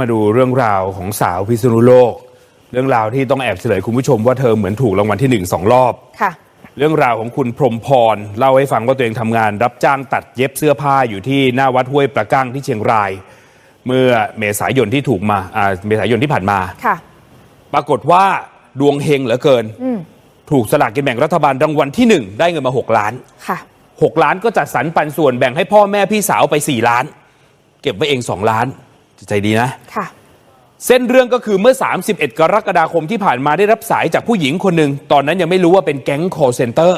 มาดูเรื่องราวของสาวพิษณุโลก เรื่องราวที่ต้องแอบเฉลยคุณผู้ชมว่าเธอเหมือนถูกรางวัลที่หนึ่งสองรอบ ค่ะ เรื่องราวของคุณพรหมพร เล่าให้ฟังว่าตัวเองทำงาน รับจ้างตัดเย็บเสื้อผ้าอยู่ที่หน้าวัดห้วยประกั้งที่เชียงราย เมื่อเมษายนที่ถูกมาอ่าเมษายนที่ผ่านมา ค่ะ ปรากฏว่าดวงเฮงเหลือเกินอืมถูกสลากกินแบ่งรัฐบาลรางวัลที่หนึ่งได้เงินมา6ล้าน ค่ะ 6 ล้านก็จัดสรรปันส่วนแบ่งให้พ่อแม่พี่สาวไป 4 ล้าน เก็บไว้เอง 2 ล้าน ใจดีนะ ค่ะ เส้นเรื่องก็คือเมื่อ 31 กรกฎาคมที่ผ่านมาได้รับสายจากผู้หญิงคนหนึ่ง ตอนนั้นยังไม่รู้ว่าเป็นแก๊ง call center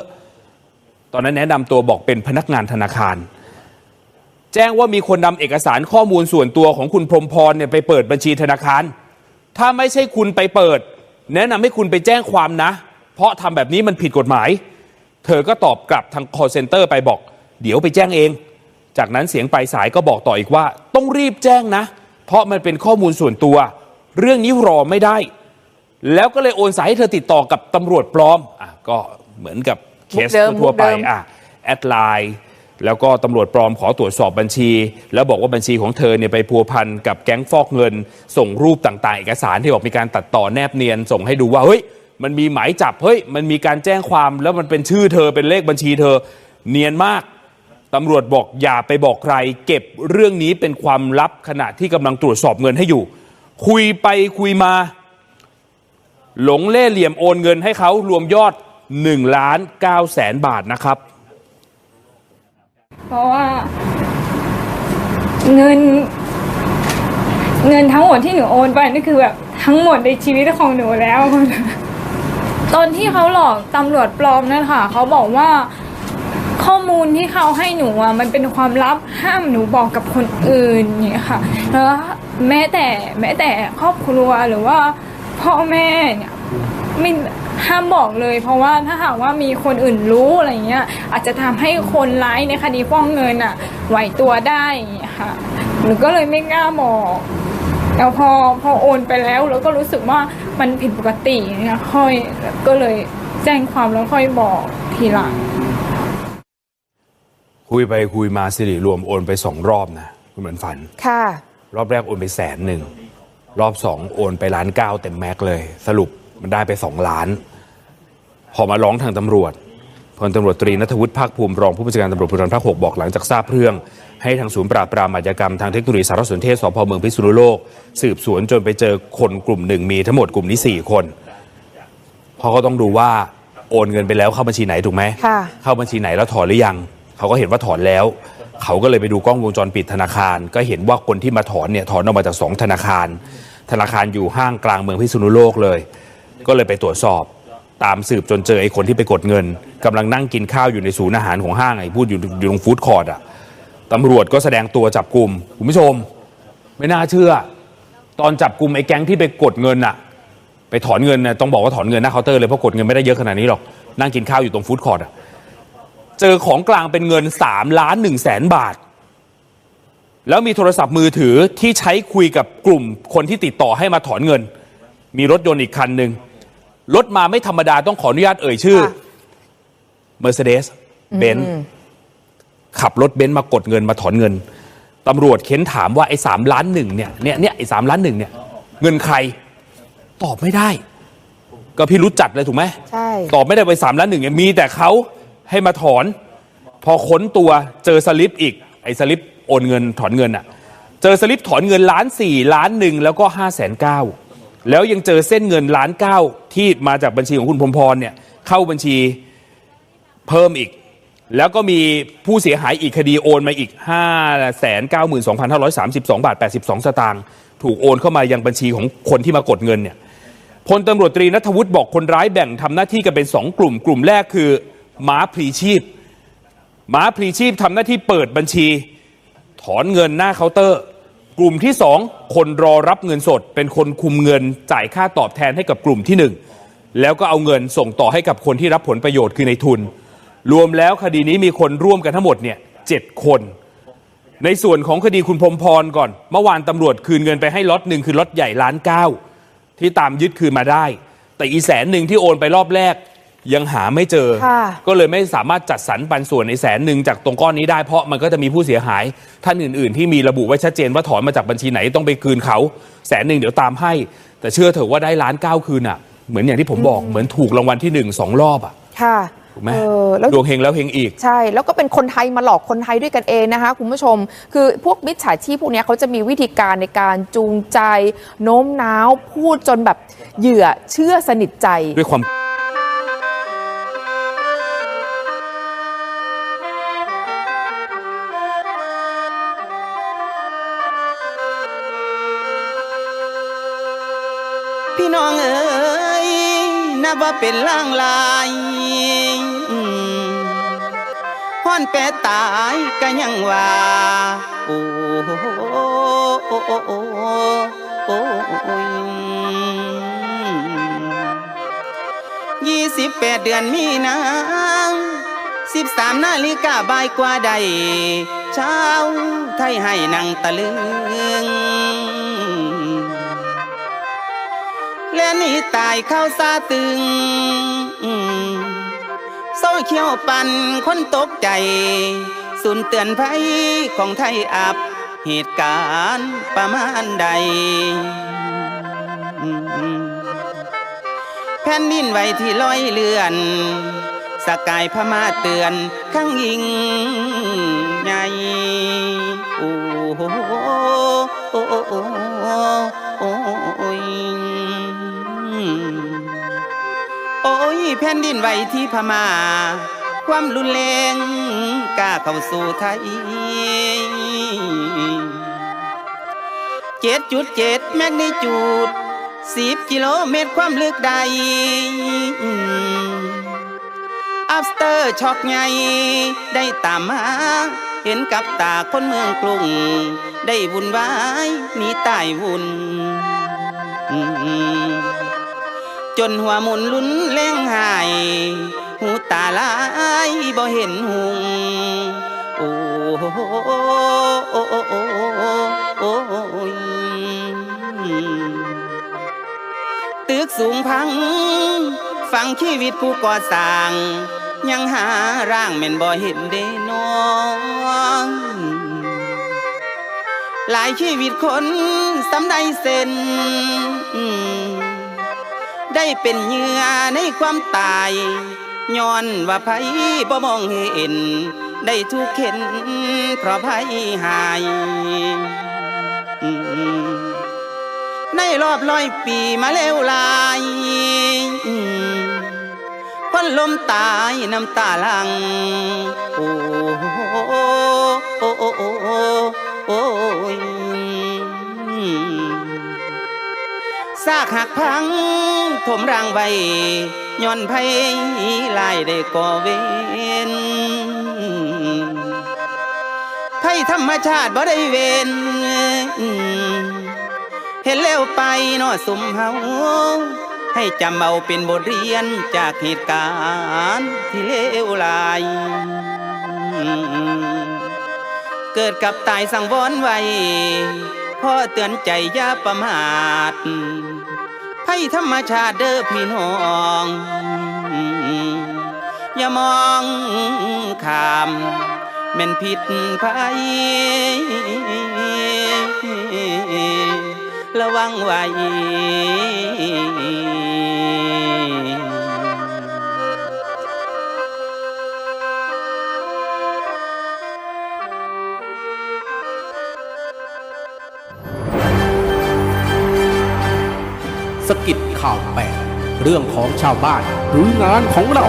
ตอนนั้นแนะนำตัวบอกเป็นพนักงานธนาคาร แจ้งว่ามีคนนำเอกสารข้อมูลส่วนตัวของคุณพรหมพรเนี่ยไปเปิดบัญชีธนาคาร ถ้าไม่ใช่คุณไปเปิด แนะนำให้คุณไปแจ้งความนะ เพราะทำแบบนี้มันผิดกฎหมาย เธอก็ตอบกลับทาง call center ไปบอก เดี๋ยวไปแจ้งเอง จากนั้นเสียงปลายสายก็บอกต่ออีกว่า ต้องรีบแจ้งนะเพ ราะมันเป็นข้อมูลส่วนตัว เรื่องนี้รอไม่ได้ แล้วก็เลยโอนสายให้เธอติดต่อกับตำรวจปลอมอะก็เหมือนกับเคสมุกเดิมทั่วๆไปมุกเดิมอะแอดไลน์แล้วก็ตำรวจปลอมขอตรวจสอบบัญชี แล้วบอกว่าบัญชีของเธอเนี่ยไปพัวพันกับแก๊งฟอกเงิน ส่งรูปต่างๆ เอกสารที่บอกมีการตัดต่อแนบเนียน ส่งให้ดูว่าเฮ้ยมันมีหมายจับเฮ้ยมันมีการแจ้งความแล้วมันเป็นชื่อเธอเป็นเลขบัญชีเธอเนียนมาก ตำรวจบอกอย่าไปบอกใคร เก็บเรื่องนี้เป็นความลับขณะที่กำลังตรวจสอบเงินให้อยู่ คุยไปคุยมา หลงเล่เหลี่ยมโอนเงินให้เขารวมยอด1ล้าน9แสนบาทนะครับ เพราะว่าเงิน เงินทั้งหมดที่หนูโอนไปนี่คือแบบทั้งหมดในชีวิตของหนูแล้ว ตอนที่เขาหลอกตำรวจปลอมนั่นค่ะ เขาบอกว่า ข้อมูลที่เขาให้หนูอะมันเป็นความลับห้ามหนูบอกกับคนอื่นอย่างเงี้ยค่ะแล้วแม้แต่แม้แต่ครอบครัวหรือว่าพ่อแม่เนี่ยไม่ห้ามบอกเลย เพราะว่าถ้าหากว่ามีคนอื่นรู้อะไรเงี้ย อาจจะทำให้คนร้ายในคดีฟ้องเงินอะไหวตัวได้ค่ะหนูก็เลยไม่กล้าบอกแล้วพอพอโอนไปแล้วเราก็รู้สึกว่ามันผิดปกติเงี้ยค่อยก็เลยแจ้งความแล้วค่อยบอกทีหลัง คุยไปคุยมาสิริรวมโอนไปสองรอบนะคุณเหมือนฝัน ค่ะ รอบแรกโอนไปแสนหนึ่ง รอบสองโอนไปล้านเก้าเต็มแม็กเลย สรุปมันได้ไปสองล้าน พอมาร้องทางตำรวจพลตำรวจตรีนัทวุฒิภาคภูมิรองผู้บัญชาการตำรวจภูธรภาคหกบอกหลังจากทราบเรื่อง ให้ทางศูนย์ปราบปรามอาชญากรรมทางเทคโนโลยีสารสนเทศสพเมืองพิษณุโลก สืบสวนจนไปเจอคนกลุ่มหนึ่งมีทั้งหมดกลุ่มนี้สี่คนเพราะก็ต้องดูว่าโอนเงินไปแล้วเข้าบัญชีไหนถูกไหมค่ะเข้าบัญชีไหนแล้วถอนหรือยัง เขาก็เห็นว่าถอนแล้ว เขาก็เลยไปดูกล้องวงจรปิดธนาคาร ก็เห็นว่าคนที่มาถอนเนี่ยถอนออกมาจากสองธนาคาร ธนาคารอยู่ห้างกลางเมืองพิษณุโลกเลย ก็เลยไปตรวจสอบตามสืบจนเจอไอ้คนที่ไปกดเงินกำลังนั่งกินข้าวอยู่ในศูนย์อาหารของห้างไอ้พูดอยู่อยู่ตรงฟู้ดคอร์ดอะตำรวจก็แสดงตัวจับกลุ่มคุณผู้ชม ไม่น่าเชื่อ ตอนจับกลุ่มไอ้แก๊งที่ไปกดเงินอะ ไปถอนเงินนะต้องบอกว่าถอนเงินหน้าเคาน์เตอร์เลยเพราะกดเงินไม่ได้เยอะขนาดนี้หรอกนั่งกินข้าวอยู่ตรงฟู้ดคอร์ดอะ เจอของกลางเป็นเงิน3ล้าน1แสนบาท แล้วมีโทรศัพท์มือถือที่ใช้คุยกับกลุ่มคนที่ติดต่อให้มาถอนเงิน มีรถยนต์อีกคันหนึ่งรถมาไม่ธรรมดาต้องขออนุญาตเอ่ยชื่อค่ะ Mercedes b e n z ขับรถเบนซ์มากดเงินมาถอนเงินตำรวจเค้นถามว่าไอ้สามล้านหนึ่งเนี่ยเนี่ยเนี่ยไอ้สามล้านหนึ่งเนี่ย เงินใคร ตอบไม่ได้ ก็พี่รู้จัดเลยถูกไหมใช่ตอบไม่ได้ไปสามล้านหนึ่งเนี่ยมีแต่เขา ให้มาถอน พอค้นตัวเจอสลิปอีก ไอ้สลิปโอนเงินถอนเงินอะเจอสลิปถอนเงินล้านสี่ล้านหนึ่งแล้วก็ห้าแสนเก้าแล้วยังเจอเส้นเงินล้านเก้าที่มาจากบัญชีของคุณพรมพรเนี่ยเข้าบัญชีเพิ่มอีก แล้วก็มีผู้เสียหายอีกคดีโอนมาอีก 5 9 2 5 3 2 บาท 82 สตางค์ถูกโอนเข้ามายังบัญชีของคนที่มากดเงินเนี่ยพลตำรวจตรีนัทวุฒิบอกคนร้ายแบ่งทำหน้าที่กันเป็นสองกลุ่ม กลุ่มแรกคือ มาพลีชีพมาพลีชีพทำหน้าที่เปิดบัญชี ถอนเงินหน้าเคาน์เตอร์ กลุ่มที่สองคนรอรับเงินสด เป็นคนคุมเงินจ่ายค่าตอบแทนให้กับกลุ่มที่หนึ่งแล้วก็เอาเงินส่งต่อให้กับคนที่รับผลประโยชน์คือในทุน รวมแล้วคดีนี้มีคนร่วมกันทั้งหมดเนี่ยเจ็ดคน ในส่วนของคดีคุณพรมพรก่อน เมื่อวานตำรวจคืนเงินไปให้ล็อตหนึ่งคือล็อตใหญ่ล้านเก้าที่ตามยึดคืนมาได้ แต่อีแสนหนึ่งที่โอนไปรอบแรก ยังหาไม่เจอค่ะก็เลยไม่สามารถจัดสรรปันส่วนในแสนหนึ่งจากตรงก้อนนี้ได้เพราะมันก็จะมีผู้เสียหายท่านอื่น ๆ ที่มีระบุไว้ชัดเจนว่าถอนมาจากบัญชีไหนต้องไปคืนเขาแสนหนึ่งเดี๋ยวตามให้ แต่เชื่อเถอะว่าได้ล้านเก้าคืนอะ เหมือนอย่างที่ผมบอกเหมือนถูกรางวัลที่หนึ่งสองรอบอะค่ะถูกไหมเออแล้วดวงเฮงแล้วเฮงอีก ใช่ แล้วก็เป็นคนไทยมาหลอกคนไทยด้วยกันเองนะคะ คุณผู้ชม คือพวกมิจฉาชีพพวกเนี้ยเขาจะมีวิธีการในการจูงใจ โน้มน้าวพูดจนแบบเหยื่อเชื่อสนิทใจด้วยความ พี่น้องเอ๋ยนับว่าเป็นล่างลายอืมฮ้อนแปรตายก็ยังว่าโอ้โอ้โอ้โอ้โอ้โอยยี่สิบแปดเดือนมีนาสิบสามนาฬิกาบ่ายกว่าใดเช้าไทยให้นังตะลึง และนี่ตายเข้าซาตึงโซ่เขียวปันคนตกใจสุนเตือนภัยของไทยอับ เหตุการณ์ประมาณใด แผ่นดินไหวที่ลอยเลื่อน สกายพม่าเตือนข้างยิงใหญ่โอ้โหโอ้โอ้โอ้โอ้ โอ้ยแผ่นดินไหวที่พม่า ความรุนแรงกล้าเข้าสู่ไทยเจ็ดจุดเจ็ดแมกนิจูดสิบกิโลเมตรความลึกใด อัพสเตอร์ช็อกใหญ่ได้ตามมาเห็นกับตาคนเมืองกรุง ได้วุ่นวายหนีตายวุ่น จนหัวหมุนลุ้นแรงหาย หูตาลายบ่เห็นหุงโอ้โอ้โอโอ้โอโอ้ยตึกสูงพัง ฟังชีวิตผู้ก่อสร้าง ยังหาร่างแม่นบ่เห็นเด้น้องหลายชีวิตคนสำใดเส้น ได้เป็นเหยื่อในความตายย้อนว่าไผบ่มองเห็น ได้ทุกเข็นเพราะไผหาย ในรอบร้อยปีมาเลวลายคนลมตายน้ำตาลัง โอ้ ซากหักพัง ถมรางไว้ย้อนไผลายได้ก่อเวนไผธรรมชาติบ่ได้เวนเห็นแล้วไปนอสุมเฮาให้จำเอาเป็นบทเรียนจากเหตุการณ์ที่เลวหลาย เกิดกับตายสังวอนไว้ พ่อเตือนใจอย่าประมาทภัยธรรมชาติเด้อพี่น้อง อย่ามองข้ามแม่นผิดภัยระวังไว้ สกิดข่าวแปดเรื่องของชาวบ้านหรืองานของเรา